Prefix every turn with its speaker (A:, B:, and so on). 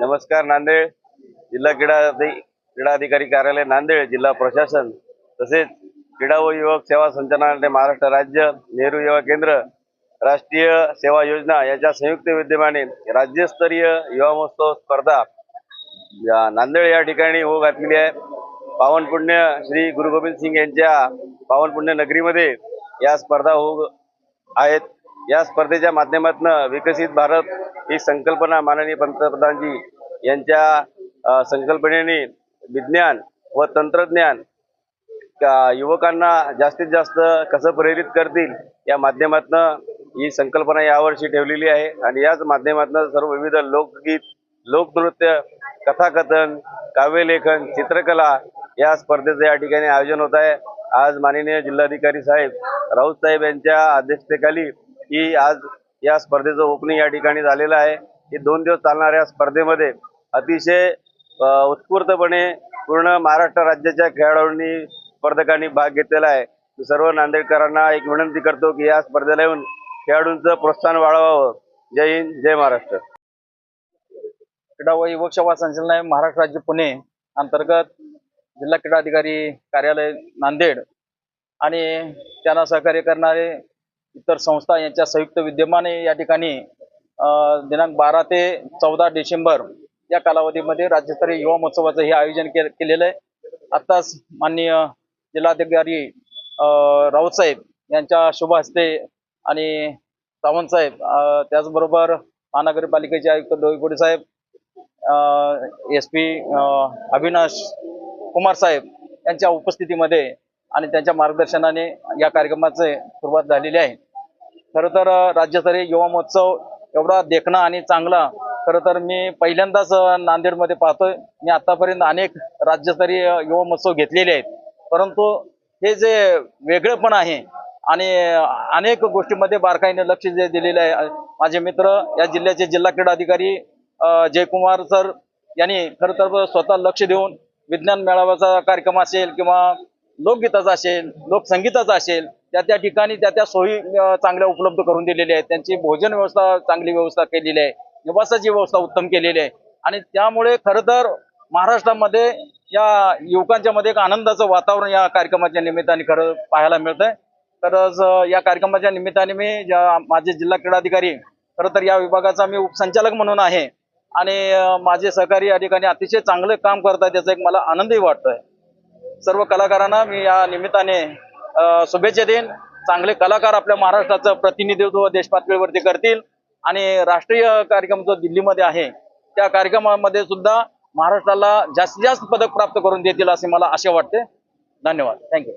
A: नमस्कार नांदेड जिल्हा क्रीडा क्रीडाधिकारी क्रीडा अधिकारी कार्यालय नांदेड जिल्हा प्रशासन तसेच क्रीडा व युवक सेवा संचालनालय महाराष्ट्र राज्य नेहरू युवा केंद्र राष्ट्रीय सेवा योजना याच्या संयुक्त विद्यमाने राज्यस्तरीय युवा महोत्सव स्पर्धा या नांदेड या ठिकाणी हो घातलेली आहे. पावनपुण्य श्री गुरु गोविंद सिंग यांच्या पावनपुण्य नगरीमध्ये या स्पर्धा हो आहेत. या स्पर्धेच्या माध्यमातून विकसित भारत ही संकल्पना माननीय पंतप्रधानजी यांच्या संकल्पनेने विज्ञान व तंत्रज्ञान युवकांना जास्तीत जास्त कसं प्रेरित करतील या माध्यमातून ही संकल्पना यावर्षी ठेवलेली आहे. आणि याच माध्यमातून सर्व विविध लोकगीत लोकनृत्य कथाकथन काव्यलेखन चित्रकला या स्पर्धेचं या ठिकाणी आयोजन होत आहे. आज माननीय जिल्हाधिकारी साहेब राऊत साहेब यांच्या अध्यक्षतेखाली ही आज या स्पर्धेचं ओपनिंग या ठिकाणी झालेलं आहे. हे दोन दिवस चालणाऱ्या स्पर्धेमध्ये अतिशय उत्स्फूर्तपणे पूर्ण महाराष्ट्र राज्याच्या खेळाडूंनी स्पर्धकांनी भाग घेतलेला आहे. मी सर्व नांदेडकरांना एक विनंती करतो की या स्पर्धेला येऊन खेळाडूंचं प्रोत्साहन वाढवावं. जय हिंद जय महाराष्ट्र.
B: क्रीडा व युवक सेवा संचालनालय महाराष्ट्र राज्य पुणे अंतर्गत जिल्हा क्रीडा अधिकारी कार्यालय नांदेड आणि त्यांना सहकार्य करणारे इतर संस्था यांच्या संयुक्त विद्यमाने या ठिकाणी दिनांक बारा ते चौदा डिसेंबर या कालावधीमध्ये राज्यस्तरीय युवा महोत्सवाचं हे आयोजन के केलेलं आहे. आत्ताच माननीय जिल्हाधिकारी राऊतसाहेब राऊत साहेब यांच्या शुभ हस्ते आणि सावंत साहेब त्याचबरोबर महानगरपालिकेचे आयुक्त डोईफोडे साहेब एस पी अविनाश कुमार साहेब यांच्या उपस्थितीमध्ये आणि त्यांच्या मार्गदर्शनाने या कार्यक्रमाचे सुरुवात झालेली आहे. खरं तर राज्यस्तरीय युवा महोत्सव एवढा देखणा आणि चांगला. खरं तर मी पहिल्यांदाच नांदेडमध्ये पाहतोय. मी आतापर्यंत अनेक राज्यस्तरीय युवा महोत्सव घेतलेले आहेत. परंतु हे जे वेगळेपण आहे आणि अनेक गोष्टीमध्ये बारकाईने लक्ष जे दिलेले आहे माझे मित्र या जिल्ह्याचे जिल्हा क्रीडा अधिकारी जयकुमार सर यांनी खरं तर स्वतः लक्ष देऊन विज्ञान मेळाव्याचा कार्यक्रम असेल किंवा लोकगीताचा असेल लोकसंगीताचा असेल त्या त्या ठिकाणी त्या त्या सोयी चांगल्या उपलब्ध करून दिलेल्या आहेत. त्यांची भोजन व्यवस्था चांगली व्यवस्था केलेली आहे. निवासाची व्यवस्था उत्तम केलेली आहे. आणि त्यामुळे खरं तर महाराष्ट्रामध्ये या युवकांच्या मध्ये एक आनंदाचं वातावरण या कार्यक्रमाच्या निमित्ताने खरं पाहायला मिळतंय. तरच या कार्यक्रमाच्या निमित्ताने मी ज्या माझे जिल्हा क्रीडाधिकारी खरं तर या विभागाचा मी उपसंचालक म्हणून आहे. आणि माझे सहकारी या ठिकाणी अतिशय चांगले काम करत आहेत त्याचा एक मला आनंदही वाटतोय. सर्व कलाकारांना मी या निमित्ताने शुभेच्छा देईन. चांगले कलाकार आपल्या महाराष्ट्राचं प्रतिनिधित्व देश पातळीवरती करतील. आणि राष्ट्रीय कार्यक्रम जो दिल्लीमध्ये आहे त्या कार्यक्रमामध्ये सुद्धा महाराष्ट्राला जास्तीत जास्त पदक प्राप्त करून देतील असे मला आशा वाटते. धन्यवाद. थँक्यू